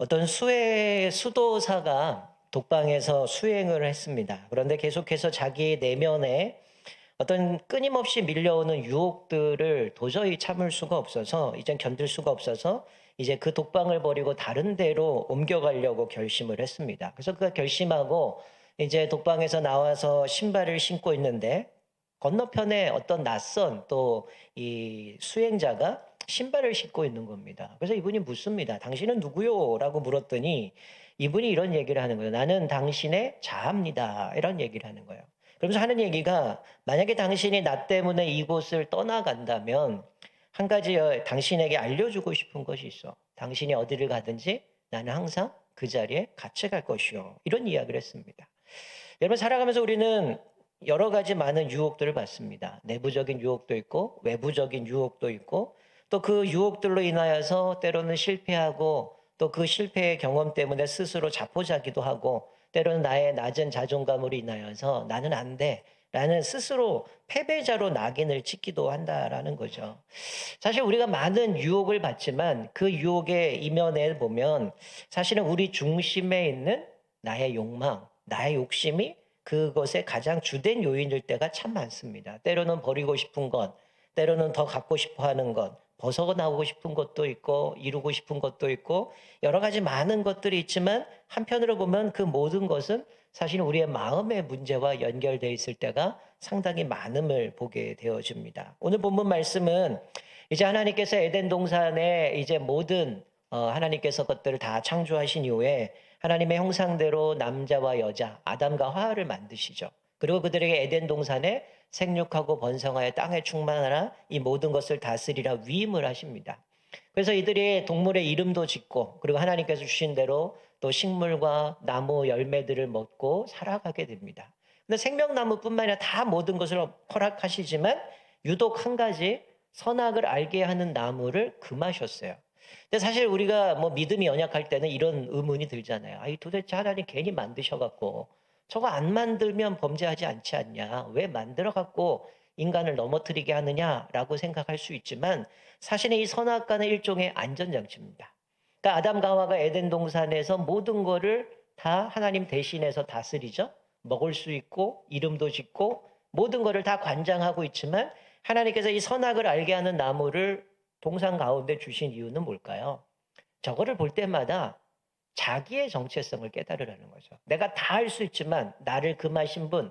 어떤 수해 수도사가 독방에서 수행을 했습니다. 그런데 계속해서 자기 내면에 어떤 끊임없이 밀려오는 유혹들을 도저히 참을 수가 없어서 이젠 견딜 수가 없어서 이제 그 독방을 버리고 다른 데로 옮겨가려고 결심을 했습니다. 그래서 그 결심하고 이제 독방에서 나와서 신발을 신고 있는데 건너편에 어떤 낯선 또 이 수행자가 신발을 신고 있는 겁니다. 그래서 이분이 묻습니다. 당신은 누구요? 라고 물었더니 이분이 이런 얘기를 하는 거예요. 나는 당신의 자아입니다. 이런 얘기를 하는 거예요. 그러면서 하는 얘기가 만약에 당신이 나 때문에 이곳을 떠나간다면 한 가지 어, 당신에게 알려주고 싶은 것이 있어. 당신이 어디를 가든지 나는 항상 그 자리에 같이 갈 것이요. 이런 이야기를 했습니다. 여러분 살아가면서 우리는 여러 가지 많은 유혹들을 받습니다. 내부적인 유혹도 있고 외부적인 유혹도 있고 또 그 유혹들로 인하여서 때로는 실패하고 또 그 실패의 경험 때문에 스스로 자포자기도 하고 때로는 나의 낮은 자존감으로 인하여서 나는 안 돼. 라는 스스로 패배자로 낙인을 찍기도 한다라는 거죠. 사실 우리가 많은 유혹을 받지만 그 유혹의 이면에 보면 사실은 우리 중심에 있는 나의 욕망, 나의 욕심이 그것의 가장 주된 요인일 때가 참 많습니다. 때로는 버리고 싶은 것, 때로는 더 갖고 싶어 하는 것, 벗어나오고 싶은 것도 있고, 이루고 싶은 것도 있고, 여러 가지 많은 것들이 있지만, 한편으로 보면 그 모든 것은 사실 우리의 마음의 문제와 연결되어 있을 때가 상당히 많음을 보게 되어집니다. 오늘 본문 말씀은 이제 하나님께서 에덴 동산에 이제 모든 어, 하나님께서 것들을 다 창조하신 이후에 하나님의 형상대로 남자와 여자, 아담과 하와를 만드시죠. 그리고 그들에게 에덴 동산에 생육하고 번성하여 땅에 충만하라 이 모든 것을 다스리라 위임을 하십니다. 그래서 이들이 동물의 이름도 짓고 그리고 하나님께서 주신 대로 또 식물과 나무 열매들을 먹고 살아가게 됩니다. 근데 생명나무뿐만 아니라 다 모든 것을 허락하시지만 유독 한 가지 선악을 알게 하는 나무를 금하셨어요. 근데 사실 우리가 뭐 믿음이 연약할 때는 이런 의문이 들잖아요. 아이 도대체 하나님 괜히 만드셔갖고 저거 안 만들면 범죄하지 않지 않냐? 왜 만들어 갖고 인간을 넘어뜨리게 하느냐라고 생각할 수 있지만 사실은 이 선악과는 일종의 안전장치입니다. 그러니까 아담과 하와가 에덴 동산에서 모든 거를 다 하나님 대신해서 다스리죠. 먹을 수 있고 이름도 짓고 모든 거를 다 관장하고 있지만 하나님께서 이 선악을 알게 하는 나무를 동산 가운데 주신 이유는 뭘까요? 저거를 볼 때마다 자기의 정체성을 깨달으라는 거죠. 내가 다 할 수 있지만 나를 금하신 분,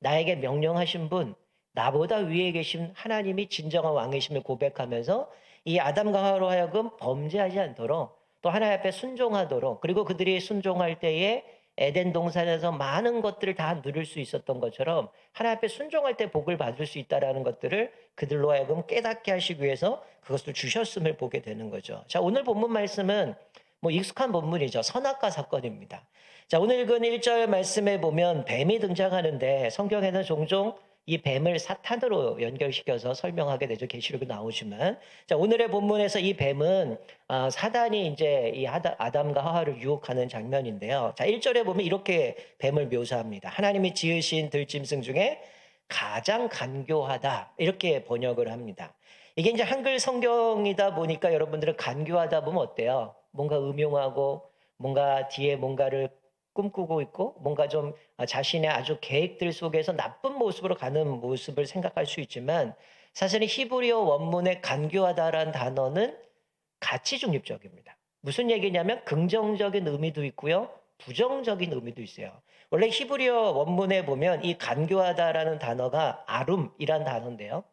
나에게 명령하신 분, 나보다 위에 계신 하나님이 진정한 왕이심을 고백하면서 이 아담과 하와로 하여금 범죄하지 않도록 또 하나님 앞에 순종하도록 그리고 그들이 순종할 때에 에덴 동산에서 많은 것들을 다 누릴 수 있었던 것처럼 하나님 앞에 순종할 때 복을 받을 수 있다라는 것들을 그들로 하여금 깨닫게 하시기 위해서 그것을 주셨음을 보게 되는 거죠. 자, 오늘 본문 말씀은 뭐 익숙한 본문이죠. 선악과 사건입니다. 자, 오늘 읽은 1절 말씀에 보면 뱀이 등장하는데 성경에는 종종 이 뱀을 사탄으로 연결시켜서 설명하게 되죠. 계시록에 나오지만. 자, 오늘의 본문에서 이 뱀은 아, 사단이 이제 이 아담과 하와를 유혹하는 장면인데요. 자, 1절에 보면 이렇게 뱀을 묘사합니다. 하나님이 지으신 들짐승 중에 가장 간교하다. 이렇게 번역을 합니다. 이게 이제 한글 성경이다 보니까 여러분들은 간교하다 보면 어때요? 뭔가 음흉하고 뭔가 뒤에 뭔가를 꿈꾸고 있고 뭔가 좀 자신의 아주 계획들 속에서 나쁜 모습으로 가는 모습을 생각할 수 있지만 사실은 히브리어 원문의 간교하다라는 단어는 가치 중립적입니다. 무슨 얘기냐면 긍정적인 의미도 있고요. 부정적인 의미도 있어요. 원래 히브리어 원문에 보면 이 간교하다라는 단어가 아룸이란 단어인데요.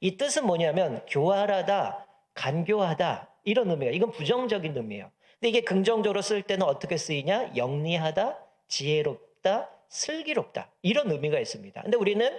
이 뜻은 뭐냐면 교활하다, 간교하다 이런 의미예요. 이건 부정적인 의미예요. 근데 이게 긍정적으로 쓸 때는 어떻게 쓰이냐? 영리하다, 지혜롭다, 슬기롭다 이런 의미가 있습니다. 근데 우리는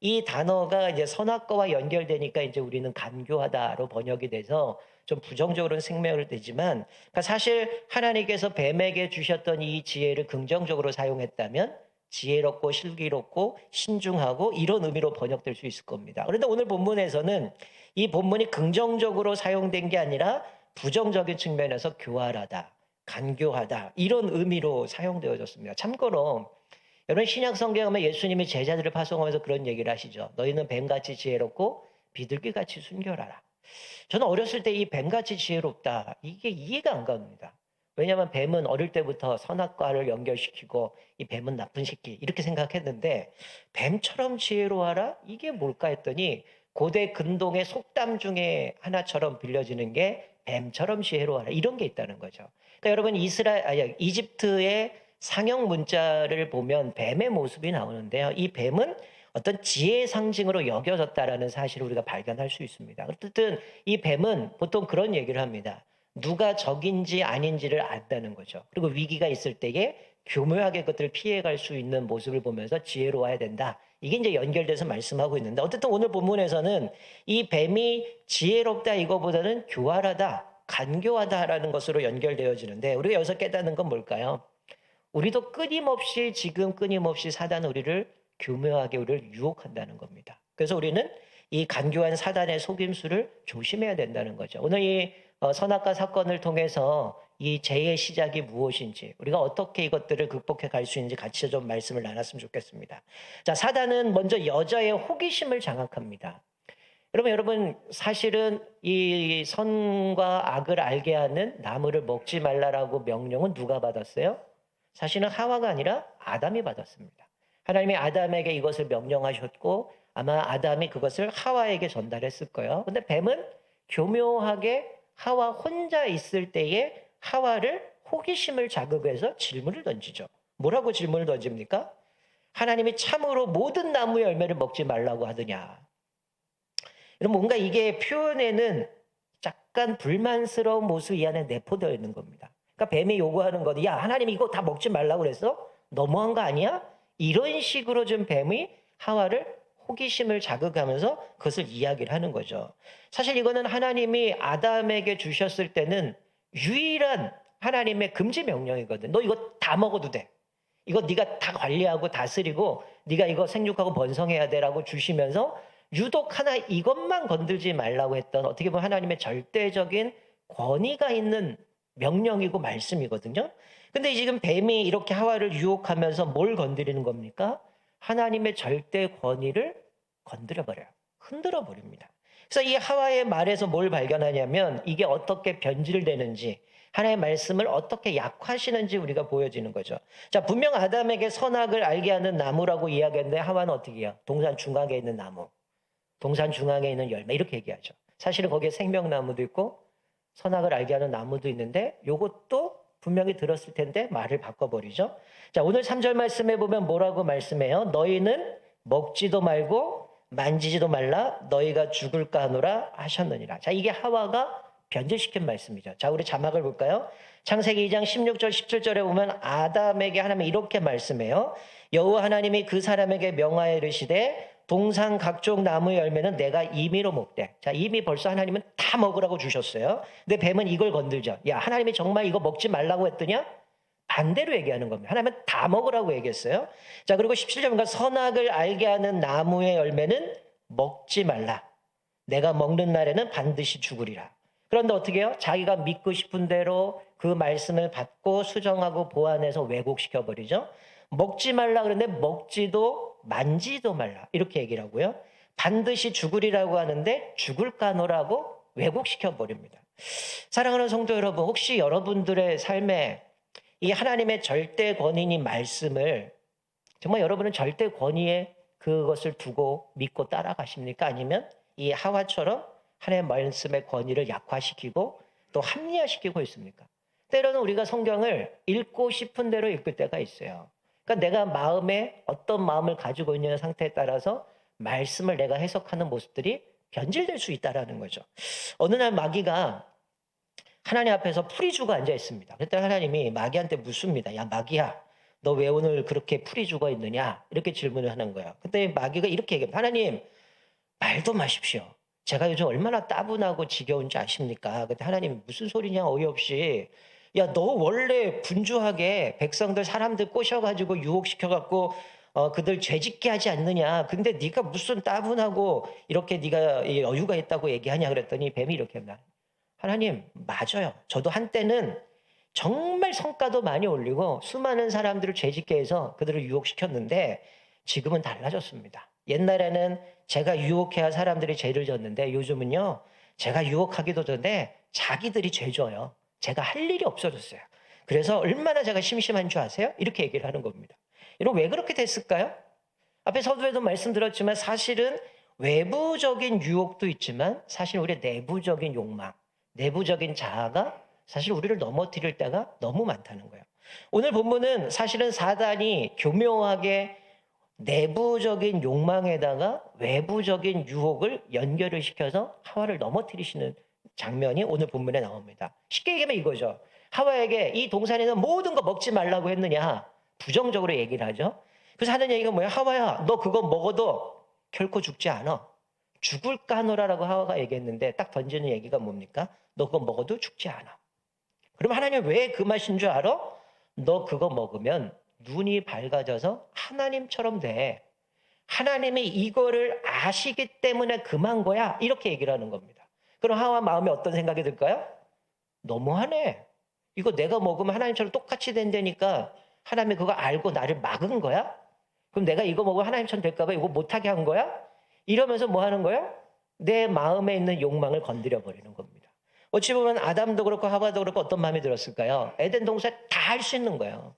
이 단어가 이제 선악과와 연결되니까 이제 우리는 간교하다로 번역이 돼서 좀 부정적으로는 생명을 되지만 그러니까 사실 하나님께서 뱀에게 주셨던 이 지혜를 긍정적으로 사용했다면 지혜롭고 슬기롭고 신중하고 이런 의미로 번역될 수 있을 겁니다. 그런데 오늘 본문에서는 이 본문이 긍정적으로 사용된 게 아니라 부정적인 측면에서 교활하다, 간교하다 이런 의미로 사용되어졌습니다. 참고로 여러분 신약 성경 하면 예수님이 제자들을 파송하면서 그런 얘기를 하시죠. 너희는 뱀같이 지혜롭고 비둘기같이 순결하라. 저는 어렸을 때 이 뱀같이 지혜롭다 이게 이해가 안 갑니다. 왜냐하면 뱀은 어릴 때부터 선악과를 연결시키고 이 뱀은 나쁜 새끼 이렇게 생각했는데 뱀처럼 지혜로워라 이게 뭘까 했더니 고대 근동의 속담 중에 하나처럼 빌려지는 게 뱀처럼 지혜로워라 이런 게 있다는 거죠. 그러니까 여러분 이스라엘 아니 이집트의 상형 문자를 보면 뱀의 모습이 나오는데요. 이 뱀은 어떤 지혜의 상징으로 여겨졌다라는 사실을 우리가 발견할 수 있습니다. 어쨌든 이 뱀은 보통 그런 얘기를 합니다. 누가 적인지 아닌지를 안다는 거죠. 그리고 위기가 있을 때에 교묘하게 그것들을 피해갈 수 있는 모습을 보면서 지혜로워야 된다. 이게 이제 연결돼서 말씀하고 있는데 어쨌든 오늘 본문에서는 이 뱀이 지혜롭다 이거보다는 교활하다, 간교하다라는 것으로 연결되어지는데 우리가 여기서 깨닫는 건 뭘까요? 우리도 끊임없이 지금 끊임없이 사단은 우리를 교묘하게 우리를 유혹한다는 겁니다. 그래서 우리는 이 간교한 사단의 속임수를 조심해야 된다는 거죠. 오늘 이 어, 선악과 사건을 통해서 이 죄의 시작이 무엇인지 우리가 어떻게 이것들을 극복해 갈 수 있는지 같이 좀 말씀을 나눴으면 좋겠습니다. 자, 사단은 먼저 여자의 호기심을 장악합니다. 여러분, 여러분 사실은 이 선과 악을 알게 하는 나무를 먹지 말라라고 명령은 누가 받았어요? 사실은 하와가 아니라 아담이 받았습니다. 하나님이 아담에게 이것을 명령하셨고 아마 아담이 그것을 하와에게 전달했을 거예요. 근데 뱀은 교묘하게 하와 혼자 있을 때에 하와를 호기심을 자극해서 질문을 던지죠. 뭐라고 질문을 던집니까? 하나님이 참으로 모든 나무의 열매를 먹지 말라고 하더냐. 여러분 뭔가 이게 표현에는 약간 불만스러운 모습 이 안에 내포되어 있는 겁니다. 그러니까 뱀이 요구하는 거는 야 하나님 이거 다 먹지 말라고 그래서 너무한 거 아니야? 이런 식으로 좀 뱀이 하와를 호기심을 자극하면서 그것을 이야기를 하는 거죠. 사실 이거는 하나님이 아담에게 주셨을 때는 유일한 하나님의 금지 명령이거든. 너 이거 다 먹어도 돼. 이거 네가 다 관리하고 다스리고 네가 이거 생육하고 번성해야 돼라고 주시면서 유독 하나 이것만 건들지 말라고 했던 어떻게 보면 하나님의 절대적인 권위가 있는 명령이고 말씀이거든요. 근데 지금 뱀이 이렇게 하와를 유혹하면서 뭘 건드리는 겁니까? 하나님의 절대 권위를 건드려 버려요. 흔들어 버립니다. 그래서 이 하와의 말에서 뭘 발견하냐면 이게 어떻게 변질되는지 하나님의 말씀을 어떻게 약화시는지 우리가 보여지는 거죠. 자, 분명 아담에게 선악을 알게 하는 나무라고 이야기했는데 하와는 어떻게 해요? 동산 중앙에 있는 나무. 동산 중앙에 있는 열매 이렇게 얘기하죠. 사실은 거기에 생명나무도 있고 선악을 알게 하는 나무도 있는데 요것도 분명히 들었을 텐데 말을 바꿔버리죠. 자, 오늘 3절 말씀에 보면 뭐라고 말씀해요? 너희는 먹지도 말고 만지지도 말라 너희가 죽을까 하노라 하셨느니라. 자, 이게 하와가 변질시킨 말씀이죠. 자, 우리 자막을 볼까요? 창세기 2장 16절 17절에 보면 아담에게 하나님이 이렇게 말씀해요. 여호와 하나님이 그 사람에게 명하여 이르시되 동산 각종 나무의 열매는 내가 임의로 먹되. 자, 이미 벌써 하나님은 다 먹으라고 주셨어요. 근데 뱀은 이걸 건들죠. 야, 하나님이 정말 이거 먹지 말라고 했더냐? 반대로 얘기하는 겁니다. 하나님은 다 먹으라고 얘기했어요. 자, 그리고 17절인가 선악을 알게 하는 나무의 열매는 먹지 말라. 내가 먹는 날에는 반드시 죽으리라. 그런데 어떻게 해요? 자기가 믿고 싶은 대로 그 말씀을 받고 수정하고 보완해서 왜곡시켜 버리죠. 먹지 말라 그러는데 먹지도 만지도 말라. 이렇게 얘기를 하고요. 반드시 죽으리라고 하는데 죽을까노라고 왜곡시켜 버립니다. 사랑하는 성도 여러분, 혹시 여러분들의 삶에 이 하나님의 절대 권위인 말씀을 정말 여러분은 절대 권위에 그것을 두고 믿고 따라가십니까? 아니면 이 하와처럼 하나님의 말씀의 권위를 약화시키고 또 합리화시키고 있습니까? 때로는 우리가 성경을 읽고 싶은 대로 읽을 때가 있어요. 그러니까 내가 마음에 어떤 마음을 가지고 있는 상태에 따라서 말씀을 내가 해석하는 모습들이 변질될 수 있다라는 거죠. 어느 날 마귀가 하나님 앞에서 풀이 죽어 앉아 있습니다. 그때 하나님이 마귀한테 묻습니다. 야 마귀야, 너 왜 오늘 그렇게 풀이 죽어 있느냐? 이렇게 질문을 하는 거예요. 그때 마귀가 이렇게 얘기합니다. 하나님 말도 마십시오. 제가 요즘 얼마나 따분하고 지겨운지 아십니까? 그때 하나님이 무슨 소리냐 어이없이 야 너 원래 분주하게 백성들 사람들 꼬셔가지고 유혹시켜갖고 어, 그들 죄짓게 하지 않느냐. 근데 네가 무슨 따분하고 이렇게 네가 이 여유가 있다고 얘기하냐 그랬더니 뱀이 이렇게 합니다. 하나님 맞아요. 저도 한때는 정말 성과도 많이 올리고 수많은 사람들을 죄짓게 해서 그들을 유혹시켰는데 지금은 달라졌습니다. 옛날에는 제가 유혹해야 사람들이 죄를 졌는데 요즘은요 제가 유혹하기도 전에 자기들이 죄 져요. 제가 할 일이 없어졌어요. 그래서 얼마나 제가 심심한 줄 아세요? 이렇게 얘기를 하는 겁니다. 여러분 왜 그렇게 됐을까요? 앞에 서두에도 말씀드렸지만 사실은 외부적인 유혹도 있지만 사실 우리 내부적인 욕망, 내부적인 자아가 사실 우리를 넘어뜨릴 때가 너무 많다는 거예요. 오늘 본문은 사실은 사단이 교묘하게 내부적인 욕망에다가 외부적인 유혹을 연결을 시켜서 하와를 넘어뜨리시는 장면이 오늘 본문에 나옵니다. 쉽게 얘기하면 이거죠. 하와에게 이 동산에는 모든 거 먹지 말라고 했느냐? 부정적으로 얘기를 하죠. 그래서 하는 얘기가 뭐야? 하와야, 너 그거 먹어도 결코 죽지 않아. 죽을까 하노라라고 하와가 얘기했는데 딱 던지는 얘기가 뭡니까? 너 그거 먹어도 죽지 않아. 그럼 하나님 왜 그 맛인 줄 알아? 너 그거 먹으면 눈이 밝아져서 하나님처럼 돼. 하나님이 이거를 아시기 때문에 금한 거야. 이렇게 얘기를 하는 겁니다. 그럼 하와 마음에 어떤 생각이 들까요? 너무하네. 이거 내가 먹으면 하나님처럼 똑같이 된다니까 하나님이 그거 알고 나를 막은 거야? 그럼 내가 이거 먹으면 하나님처럼 될까봐 이거 못하게 한 거야? 이러면서 뭐 하는 거야? 내 마음에 있는 욕망을 건드려 버리는 겁니다. 어찌 보면 아담도 그렇고 하와도 그렇고 어떤 마음이 들었을까요? 에덴 동산 다 할 수 있는 거예요.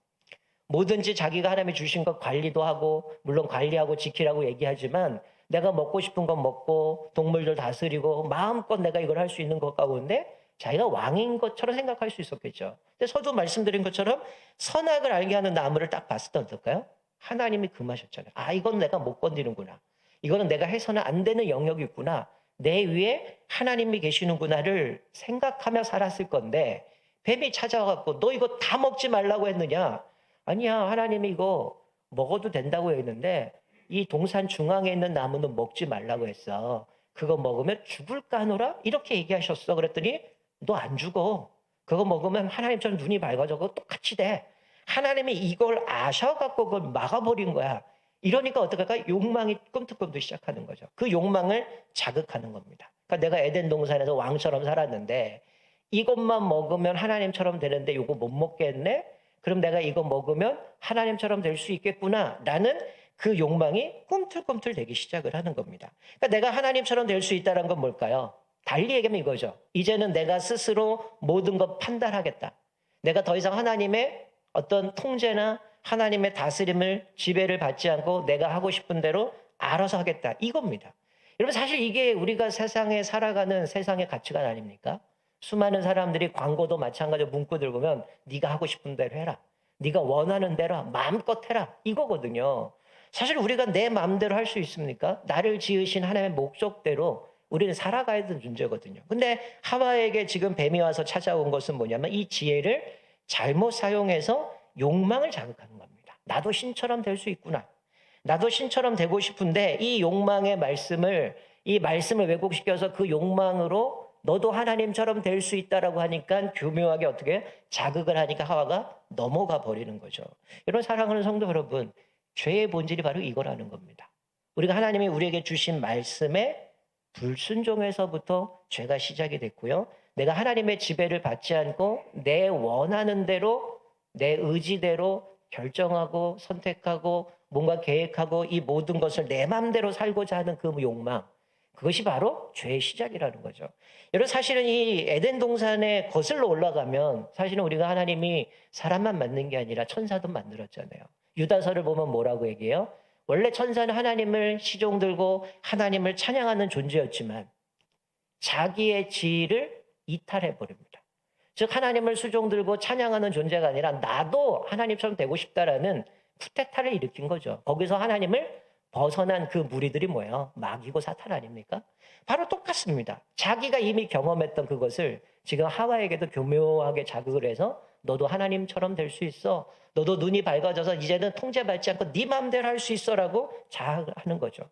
뭐든지 자기가 하나님이 주신 것 관리도 하고 물론 관리하고 지키라고 얘기하지만 내가 먹고 싶은 건 먹고 동물들 다스리고 마음껏 내가 이걸 할 수 있는 것 가운데 자기가 왕인 것처럼 생각할 수 있었겠죠. 근데 서두 말씀드린 것처럼 선악을 알게 하는 나무를 딱 봤을 때 어떨까요? 하나님이 금하셨잖아요. 아 이건 내가 못 건드리는구나. 이거는 내가 해서는 안 되는 영역이 있구나. 내 위에 하나님이 계시는구나를 생각하며 살았을 건데 뱀이 찾아와갖고 너 이거 다 먹지 말라고 했느냐? 아니야 하나님이 이거 먹어도 된다고 했는데 이 동산 중앙에 있는 나무는 먹지 말라고 했어. 그거 먹으면 죽을까 하노라? 이렇게 얘기하셨어. 그랬더니 너 안 죽어. 그거 먹으면 하나님처럼 눈이 밝아져. 그거 똑같이 돼. 하나님이 이걸 아셔갖고 그걸 막아버린 거야. 이러니까 어떡할까? 욕망이 꿈틀꿈틀 시작하는 거죠. 그 욕망을 자극하는 겁니다. 그러니까 내가 에덴 동산에서 왕처럼 살았는데 이것만 먹으면 하나님처럼 되는데 이거 못 먹겠네? 그럼 내가 이거 먹으면 하나님처럼 될 수 있겠구나. 라는 그 욕망이 꿈틀꿈틀 되기 시작을 하는 겁니다. 그러니까 내가 하나님처럼 될 수 있다는 건 뭘까요? 달리 얘기하면 이거죠. 이제는 내가 스스로 모든 것 판단하겠다. 내가 더 이상 하나님의 어떤 통제나 하나님의 다스림을 지배를 받지 않고 내가 하고 싶은 대로 알아서 하겠다. 이겁니다. 여러분 사실 이게 우리가 세상에 살아가는 세상의 가치관 아닙니까? 수많은 사람들이 광고도 마찬가지로 문구들 보면 네가 하고 싶은 대로 해라. 네가 원하는 대로 마음껏 해라. 이거거든요. 사실 우리가 내 마음대로 할 수 있습니까? 나를 지으신 하나님의 목적대로 우리는 살아가야 되는 존재거든요. 근데 하와에게 지금 뱀이 와서 찾아온 것은 뭐냐면 이 지혜를 잘못 사용해서 욕망을 자극하는 겁니다. 나도 신처럼 될 수 있구나. 나도 신처럼 되고 싶은데 이 욕망의 말씀을 이 말씀을 왜곡시켜서 그 욕망으로 너도 하나님처럼 될 수 있다라고 하니까 교묘하게 어떻게 자극을 하니까 하와가 넘어가 버리는 거죠. 여러분 사랑하는 성도 여러분, 죄의 본질이 바로 이거라는 겁니다. 우리가 하나님이 우리에게 주신 말씀에 불순종에서부터 죄가 시작이 됐고요. 내가 하나님의 지배를 받지 않고 내 원하는 대로 내 의지대로 결정하고 선택하고 뭔가 계획하고 이 모든 것을 내 마음대로 살고자 하는 그 욕망. 그것이 바로 죄의 시작이라는 거죠. 여러분 사실은 이 에덴 동산에 거슬러 올라가면 사실은 우리가 하나님이 사람만 만든 게 아니라 천사도 만들었잖아요. 유다서를 보면 뭐라고 얘기해요? 원래 천사는 하나님을 시종 들고 하나님을 찬양하는 존재였지만 자기의 지위를 이탈해 버립니다. 즉 하나님을 수종 들고 찬양하는 존재가 아니라 나도 하나님처럼 되고 싶다라는 쿠데타를 일으킨 거죠. 거기서 하나님을 벗어난 그 무리들이 뭐예요? 마귀고 사탄 아닙니까? 바로 똑같습니다. 자기가 이미 경험했던 그것을 지금 하와에게도 교묘하게 자극을 해서 너도 하나님처럼 될 수 있어. 너도 눈이 밝아져서 이제는 통제받지 않고 네 마음대로 할 수 있어라고 자극하는 거죠.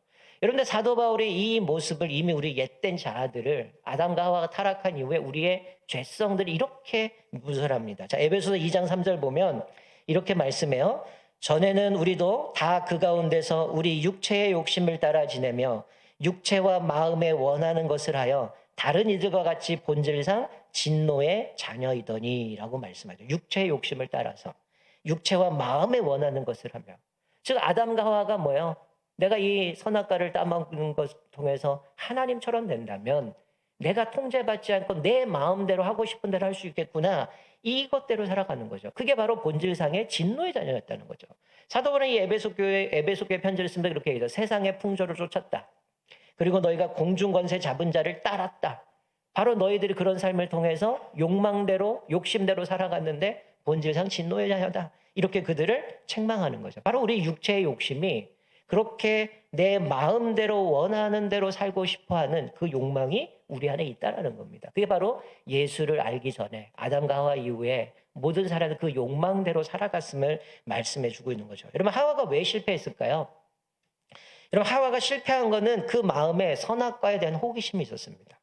여러분들 사도 바울의 이 모습을 이미 우리 옛된 자아들을 아담과 하와가 타락한 이후에 우리의 죄성들이 이렇게 무설합니다. 자, 에베소서 2장 3절 보면 이렇게 말씀해요. 전에는 우리도 다 그 가운데서 우리 육체의 욕심을 따라 지내며 육체와 마음에 원하는 것을 하여 다른 이들과 같이 본질상 진노의 자녀이더니라고 말씀하죠. 육체의 욕심을 따라서 육체와 마음에 원하는 것을 하며 즉 아담과 하와가 뭐예요? 내가 이 선악과를 따먹는 것을 통해서 하나님처럼 된다면 내가 통제받지 않고 내 마음대로 하고 싶은 대로 할 수 있겠구나. 이것대로 살아가는 거죠. 그게 바로 본질상의 진노의 자녀였다는 거죠. 사도 바울은 이 에베소 교회 에베소 교회 편지를 쓰면서 그렇게 얘기해요. 세상의 풍조를 쫓았다. 그리고 너희가 공중 권세 잡은 자를 따랐다. 바로 너희들이 그런 삶을 통해서 욕망대로 욕심대로 살아갔는데 본질상 진노의 자녀다. 이렇게 그들을 책망하는 거죠. 바로 우리 육체의 욕심이 그렇게 내 마음대로 원하는 대로 살고 싶어 하는 그 욕망이 우리 안에 있다라는 겁니다. 그게 바로 예수를 알기 전에 아담과 하와 이후에 모든 사람은 그 욕망대로 살아갔음을 말씀해 주고 있는 거죠. 여러분 하와가 왜 실패했을까요? 여러분 하와가 실패한 거는 그 마음에 선악과에 대한 호기심이 있었습니다.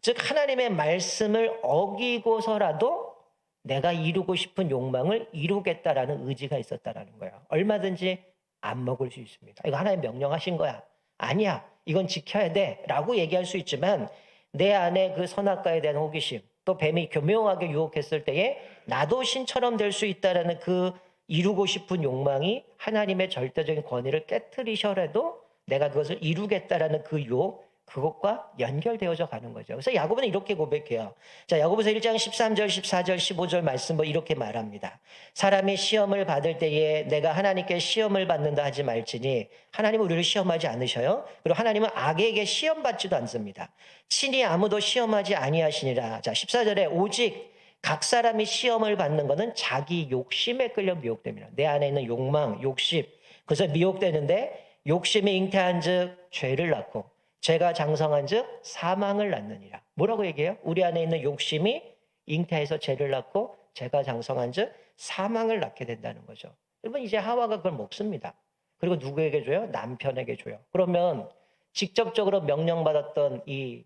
즉 하나님의 말씀을 어기고서라도 내가 이루고 싶은 욕망을 이루겠다라는 의지가 있었다라는 거예요. 얼마든지 안 먹을 수 있습니다. 이거 하나님 명령하신 거야. 아니야. 이건 지켜야 돼. 라고 얘기할 수 있지만 내 안에 그 선악과에 대한 호기심 또 뱀이 교묘하게 유혹했을 때에 나도 신처럼 될 수 있다라는 그 이루고 싶은 욕망이 하나님의 절대적인 권위를 깨뜨리셔라도 내가 그것을 이루겠다라는 그 유혹 그것과 연결되어져 가는 거죠. 그래서 야고보는 이렇게 고백해요. 자, 야고보서 1장 13절, 14절, 15절 말씀 뭐 이렇게 말합니다. 사람이 시험을 받을 때에 내가 하나님께 시험을 받는다 하지 말지니 하나님은 우리를 시험하지 않으셔요. 그리고 하나님은 악에게 시험 받지도 않습니다. 친히 아무도 시험하지 아니하시니라. 자, 14절에 오직 각 사람이 시험을 받는 것은 자기 욕심에 끌려 미혹됩니다. 내 안에 있는 욕망, 욕심. 그래서 미혹되는데 욕심이 잉태한 즉 죄를 낳고 죄가 장성한 즉 사망을 낳느니라. 뭐라고 얘기해요? 우리 안에 있는 욕심이 잉태해서 죄를 낳고 죄가 장성한 즉 사망을 낳게 된다는 거죠. 여러분 이제 하와가 그걸 먹습니다. 그리고 누구에게 줘요? 남편에게 줘요. 그러면 직접적으로 명령받았던 이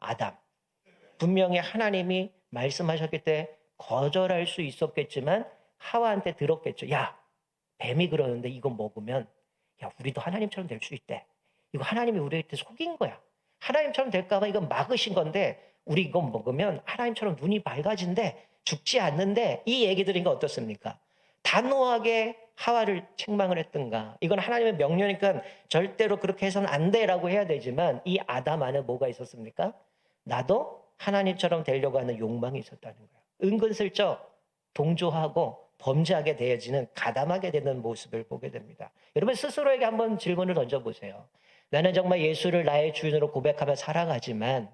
아담 분명히 하나님이 말씀하셨기 때 거절할 수 있었겠지만 하와한테 들었겠죠. 야 뱀이 그러는데 이거 먹으면 야 우리도 하나님처럼 될 수 있대. 이거 하나님이 우리한테 속인 거야. 하나님처럼 될까봐 이건 막으신 건데 우리 이거 먹으면 하나님처럼 눈이 밝아진대 죽지 않는데 이 얘기 들으니까 어떻습니까? 단호하게 하와를 책망을 했던가 이건 하나님의 명령이니까 절대로 그렇게 해서는 안 돼라고 해야 되지만 이 아담 안에 뭐가 있었습니까? 나도 하나님처럼 되려고 하는 욕망이 있었다는 거예요. 은근슬쩍 동조하고 범죄하게 되어지는 가담하게 되는 모습을 보게 됩니다. 여러분 스스로에게 한번 질문을 던져보세요. 나는 정말 예수를 나의 주인으로 고백하며 살아가지만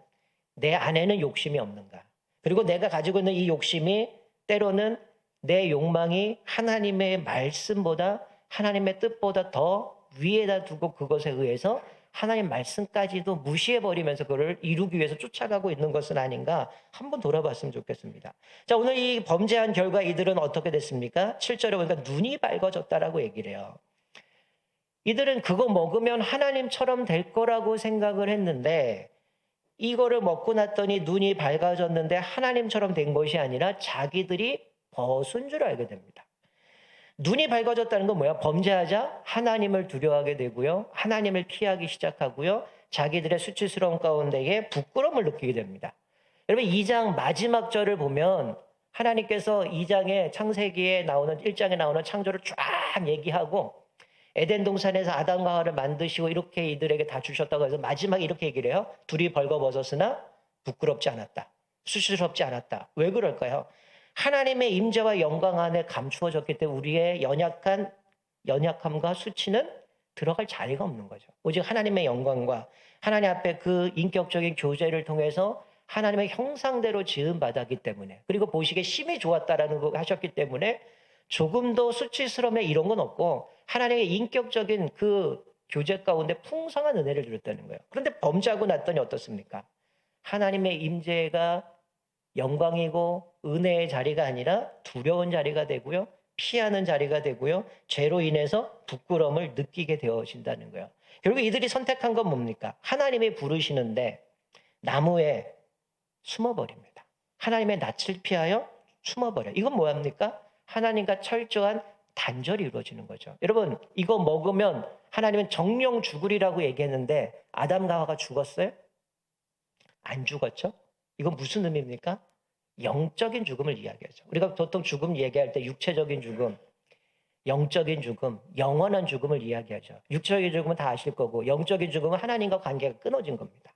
내 안에는 욕심이 없는가? 그리고 내가 가지고 있는 이 욕심이 때로는 내 욕망이 하나님의 말씀보다 하나님의 뜻보다 더 위에다 두고 그것에 의해서 하나님 말씀까지도 무시해버리면서 그걸 이루기 위해서 쫓아가고 있는 것은 아닌가 한번 돌아봤으면 좋겠습니다. 자, 오늘 이 범죄한 결과 이들은 어떻게 됐습니까? 7절에 보니까 눈이 밝아졌다라고 얘기를 해요. 이들은 그거 먹으면 하나님처럼 될 거라고 생각을 했는데 이거를 먹고 났더니 눈이 밝아졌는데 하나님처럼 된 것이 아니라 자기들이 벗은 줄 알게 됩니다. 눈이 밝아졌다는 건 뭐야? 범죄하자 하나님을 두려워하게 되고요. 하나님을 피하기 시작하고요. 자기들의 수치스러운 가운데에 부끄러움을 느끼게 됩니다. 여러분 2장 마지막 절을 보면 하나님께서 2장에 창세기에 나오는 1장에 나오는 창조를 쫙 얘기하고 에덴 동산에서 아담과 하와를 만드시고 이렇게 이들에게 다 주셨다고 해서 마지막에 이렇게 얘기를 해요. 둘이 벌거벗었으나 부끄럽지 않았다. 수치스럽지 않았다. 왜 그럴까요? 하나님의 임재와 영광 안에 감추어졌기 때문에 우리의 연약한 연약함과 수치는 들어갈 자리가 없는 거죠. 오직 하나님의 영광과 하나님 앞에 그 인격적인 교제를 통해서 하나님의 형상대로 지음 받았기 때문에 그리고 보시기에 심히 좋았다라는 거 하셨기 때문에 조금도 수치스러움에 이런 건 없고 하나님의 인격적인 그 교제 가운데 풍성한 은혜를 주었다는 거예요. 그런데 범죄하고 났더니 어떻습니까? 하나님의 임재가 영광이고 은혜의 자리가 아니라 두려운 자리가 되고요. 피하는 자리가 되고요. 죄로 인해서 부끄러움을 느끼게 되어진다는 거예요. 결국 이들이 선택한 건 뭡니까? 하나님이 부르시는데 나무에 숨어버립니다. 하나님의 낯을 피하여 숨어버려. 이건 뭐합니까? 하나님과 철저한 단절이 이루어지는 거죠. 여러분, 이거 먹으면 하나님은 정령 죽으리라고 얘기했는데 아담과 하와가 죽었어요? 안 죽었죠? 이건 무슨 의미입니까? 영적인 죽음을 이야기하죠. 우리가 보통 죽음 얘기할 때 육체적인 죽음, 영적인 죽음, 영원한 죽음을 이야기하죠. 육체적인 죽음은 다 아실 거고 영적인 죽음은 하나님과 관계가 끊어진 겁니다.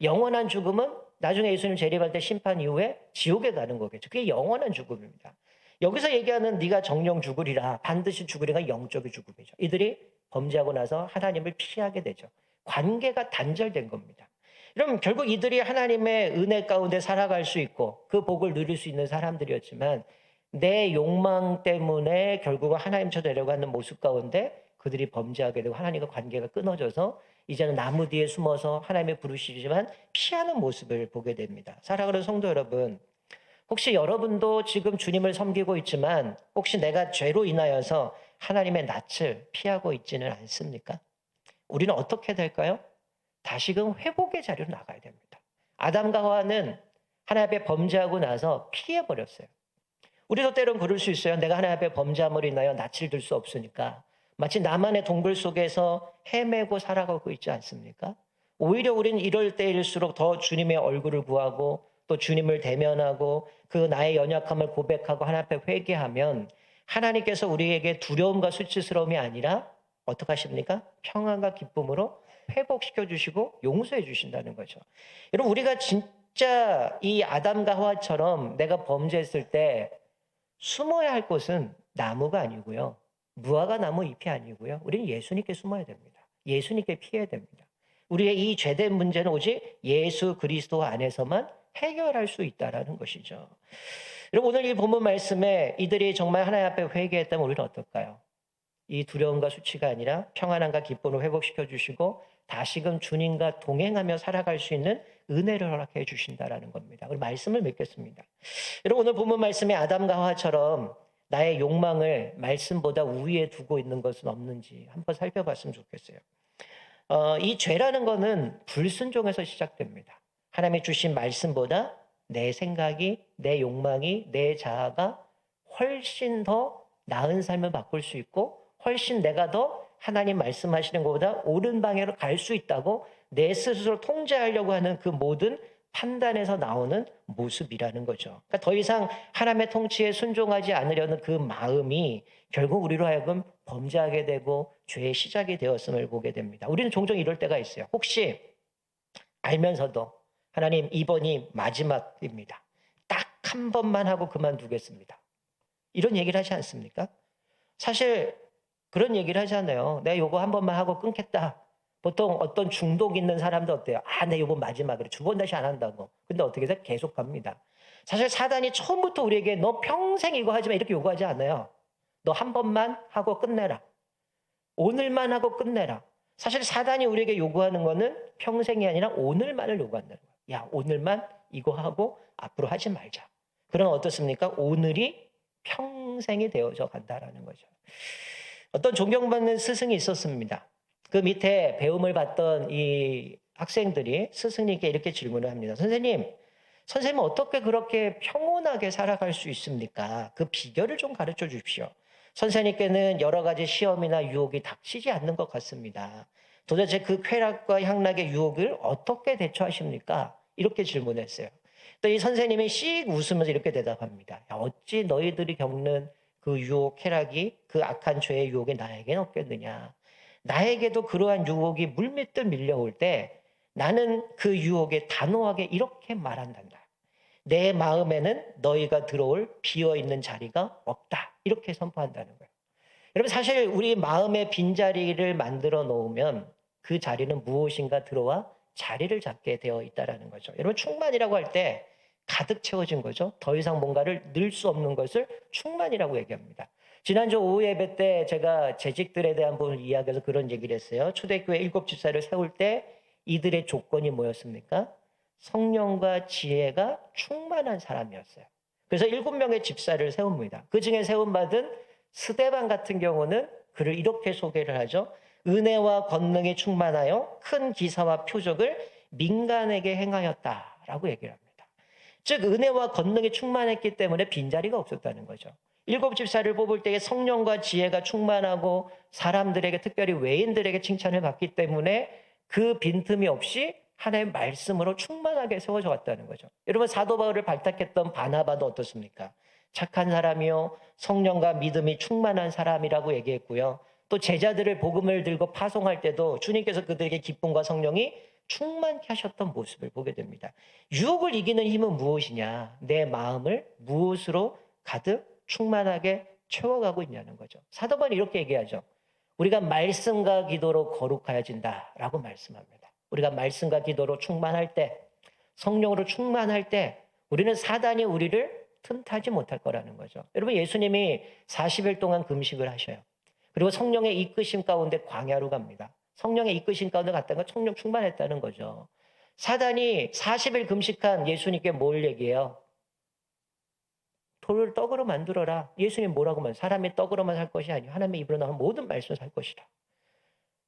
영원한 죽음은 나중에 예수님 재림할 때 심판 이후에 지옥에 가는 거겠죠. 그게 영원한 죽음입니다. 여기서 얘기하는 네가 정령 죽으리라 반드시 죽으리가 영적인 죽음이죠. 이들이 범죄하고 나서 하나님을 피하게 되죠. 관계가 단절된 겁니다. 그럼 결국 이들이 하나님의 은혜 가운데 살아갈 수 있고 그 복을 누릴 수 있는 사람들이었지만 내 욕망 때문에 결국은 하나님 쳐 내려가는 모습 가운데 그들이 범죄하게 되고 하나님과 관계가 끊어져서 이제는 나무 뒤에 숨어서 하나님의 부르시지만 피하는 모습을 보게 됩니다. 사랑하는 성도 여러분, 혹시 여러분도 지금 주님을 섬기고 있지만 혹시 내가 죄로 인하여서 하나님의 낯을 피하고 있지는 않습니까? 우리는 어떻게 될까요? 다시금 회복의 자리로 나가야 됩니다. 아담과 하와는 하나님 앞에 범죄하고 나서 피해버렸어요. 우리도 때론 그럴 수 있어요. 내가 하나님 앞에 범죄함으로 인하여 낯을 들 수 없으니까 마치 나만의 동굴 속에서 헤매고 살아가고 있지 않습니까? 오히려 우리는 이럴 때일수록 더 주님의 얼굴을 구하고 또 주님을 대면하고 그 나의 연약함을 고백하고 하나님 앞에 회개하면 하나님께서 우리에게 두려움과 수치스러움이 아니라 어떻게 하십니까? 평안과 기쁨으로 회복시켜 주시고 용서해 주신다는 거죠. 여러분 우리가 진짜 이 아담과 하와처럼 내가 범죄했을 때 숨어야 할 곳은 나무가 아니고요. 무화과 나무 잎이 아니고요. 우리는 예수님께 숨어야 됩니다. 예수님께 피해야 됩니다. 우리의 이 죄된 문제는 오직 예수 그리스도 안에서만 해결할 수 있다라는 것이죠. 여러분 오늘 이 본문 말씀에 이들이 정말 하나님 앞에 회개했다면 우리는 어떨까요? 이 두려움과 수치가 아니라 평안함과 기쁨을 회복시켜 주시고 다시금 주님과 동행하며 살아갈 수 있는 은혜를 허락해 주신다라는 겁니다. 우리 말씀을 믿겠습니다. 여러분 오늘 본문 말씀에 아담과 하와처럼 나의 욕망을 말씀보다 우위에 두고 있는 것은 없는지 한번 살펴봤으면 좋겠어요. 어, 이 죄라는 거는 불순종에서 시작됩니다. 하나님이 주신 말씀보다 내 생각이, 내 욕망이, 내 자아가 훨씬 더 나은 삶을 바꿀 수 있고 훨씬 내가 더 하나님 말씀하시는 것보다 옳은 방향으로 갈 수 있다고 내 스스로 통제하려고 하는 그 모든 판단에서 나오는 모습이라는 거죠. 그러니까 더 이상 하나님의 통치에 순종하지 않으려는 그 마음이 결국 우리로 하여금 범죄하게 되고 죄의 시작이 되었음을 보게 됩니다. 우리는 종종 이럴 때가 있어요. 혹시 알면서도 하나님 이번이 마지막입니다. 딱 한 번만 하고 그만두겠습니다. 이런 얘기를 하지 않습니까? 사실 그런 얘기를 하잖아요. 내가 요거 한 번만 하고 끊겠다. 보통 어떤 중독 있는 사람도 어때요? 아, 내 요번 마지막으로 두 번 다시 안 한다고. 근데 어떻게 돼? 계속 갑니다. 사실 사단이 처음부터 우리에게 너 평생 이거 하지 마 이렇게 요구하지 않아요. 너 한 번만 하고 끝내라. 오늘만 하고 끝내라. 사실 사단이 우리에게 요구하는 거는 평생이 아니라 오늘만을 요구한다는. 야, 오늘만 이거 하고 앞으로 하지 말자. 그럼 어떻습니까? 오늘이 평생이 되어져 간다라는 거죠. 어떤 존경받는 스승이 있었습니다. 그 밑에 배움을 받던 이 학생들이 스승님께 이렇게 질문을 합니다. 선생님, 선생님은 어떻게 그렇게 평온하게 살아갈 수 있습니까? 그 비결을 좀 가르쳐 주십시오. 선생님께는 여러 가지 시험이나 유혹이 닥치지 않는 것 같습니다. 도대체 그 쾌락과 향락의 유혹을 어떻게 대처하십니까? 이렇게 질문했어요. 또 이 선생님이 씩 웃으면서 이렇게 대답합니다. 야, 어찌 너희들이 겪는 그 유혹, 쾌락이 그 악한 죄의 유혹이 나에게는 없겠느냐. 나에게도 그러한 유혹이 물밀듯 밀려올 때 나는 그 유혹에 단호하게 이렇게 말한단다. 내 마음에는 너희가 들어올 비어 있는 자리가 없다. 이렇게 선포한다는 거예요. 여러분 사실 우리 마음의 빈자리를 만들어 놓으면 그 자리는 무엇인가 들어와 자리를 잡게 되어 있다라는 거죠. 여러분 충만이라고 할 때 가득 채워진 거죠. 더 이상 뭔가를 넣을 수 없는 것을 충만이라고 얘기합니다. 지난주 오후 예배 때 제가 재직들에 대한 부분을 이야기해서 그런 얘기를 했어요. 초대교회 일곱 집사를 세울 때 이들의 조건이 뭐였습니까? 성령과 지혜가 충만한 사람이었어요. 그래서 일곱 명의 집사를 세웁니다. 그 중에 세움받은 스데반 같은 경우는 그를 이렇게 소개를 하죠. 은혜와 권능이 충만하여 큰 기사와 표적을 민간에게 행하였다라고 얘기를 합니다. 즉 은혜와 권능이 충만했기 때문에 빈자리가 없었다는 거죠. 일곱 집사를 뽑을 때에 성령과 지혜가 충만하고 사람들에게 특별히 외인들에게 칭찬을 받기 때문에 그 빈틈이 없이 하나님의 말씀으로 충만하게 세워져 왔다는 거죠. 여러분 사도 바울을 발탁했던 바나바도 어떻습니까? 착한 사람이요 성령과 믿음이 충만한 사람이라고 얘기했고요. 또 제자들을 복음을 들고 파송할 때도 주님께서 그들에게 기쁨과 성령이 충만케 하셨던 모습을 보게 됩니다. 유혹을 이기는 힘은 무엇이냐? 내 마음을 무엇으로 가득 충만하게 채워가고 있냐는 거죠. 사도 바울이 이렇게 얘기하죠. 우리가 말씀과 기도로 거룩하여진다라고 말씀합니다. 우리가 말씀과 기도로 충만할 때, 성령으로 충만할 때 우리는 사단이 우리를 틈타지 못할 거라는 거죠. 여러분 예수님이 40일 동안 금식을 하셔요. 그리고 성령의 이끄심 가운데 광야로 갑니다. 성령의 이끄심 가운데 갔다는 건 성령 충만했다는 거죠. 사단이 40일 금식한 예수님께 뭘 얘기해요? 돌을 떡으로 만들어라. 예수님 뭐라고 말? 사람이 떡으로만 살 것이 아니요 하나님의 입으로 나오는 모든 말씀을 살 것이라.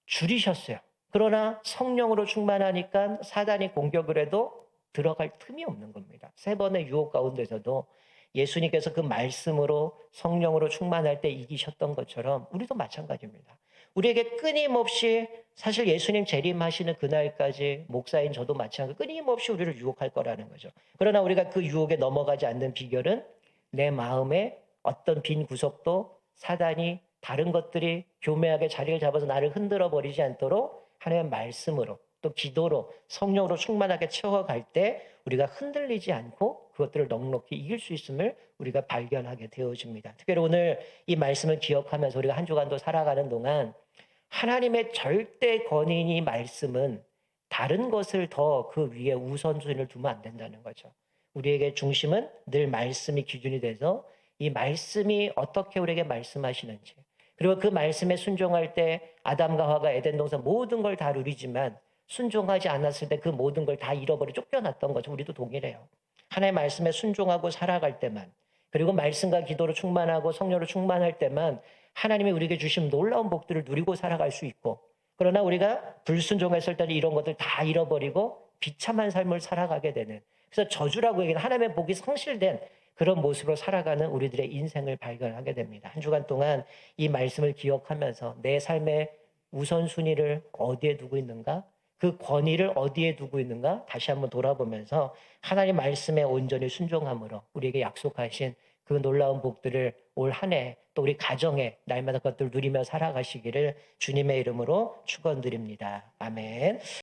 줄이셨어요. 그러나 성령으로 충만하니까 사단이 공격을 해도 들어갈 틈이 없는 겁니다. 세 번의 유혹 가운데서도 예수님께서 그 말씀으로 성령으로 충만할 때 이기셨던 것처럼 우리도 마찬가지입니다. 우리에게 끊임없이 사실 예수님 재림하시는 그날까지 목사인 저도 마찬가지 끊임없이 우리를 유혹할 거라는 거죠. 그러나 우리가 그 유혹에 넘어가지 않는 비결은 내 마음에 어떤 빈 구석도 사단이 다른 것들이 교묘하게 자리를 잡아서 나를 흔들어 버리지 않도록 하나님의 말씀으로 또 기도로 성령으로 충만하게 채워갈 때 우리가 흔들리지 않고 그것들을 넉넉히 이길 수 있음을 우리가 발견하게 되어집니다. 특별히 오늘 이 말씀을 기억하면서 우리가 한 주간도 살아가는 동안 하나님의 절대 권위인 말씀은 다른 것을 더 그 위에 우선순위를 두면 안 된다는 거죠. 우리에게 중심은 늘 말씀이 기준이 돼서 이 말씀이 어떻게 우리에게 말씀하시는지 그리고 그 말씀에 순종할 때 아담과 화가 에덴 동산 모든 걸 다 누리지만 순종하지 않았을 때 그 모든 걸 다 잃어버려 쫓겨났던 거죠. 우리도 동일해요. 하나님의 말씀에 순종하고 살아갈 때만 그리고 말씀과 기도로 충만하고 성령으로 충만할 때만 하나님이 우리에게 주신 놀라운 복들을 누리고 살아갈 수 있고 그러나 우리가 불순종했을 때는 이런 것들 다 잃어버리고 비참한 삶을 살아가게 되는 그래서 저주라고 얘기는 하나님의 복이 성실된 그런 모습으로 살아가는 우리들의 인생을 발견하게 됩니다. 한 주간 동안 이 말씀을 기억하면서 내 삶의 우선순위를 어디에 두고 있는가? 그 권위를 어디에 두고 있는가? 다시 한번 돌아보면서 하나님 말씀에 온전히 순종함으로 우리에게 약속하신 그 놀라운 복들을 올 한 해 또 우리 가정에 날마다 그것들 누리며 살아가시기를 주님의 이름으로 축원드립니다. 아멘.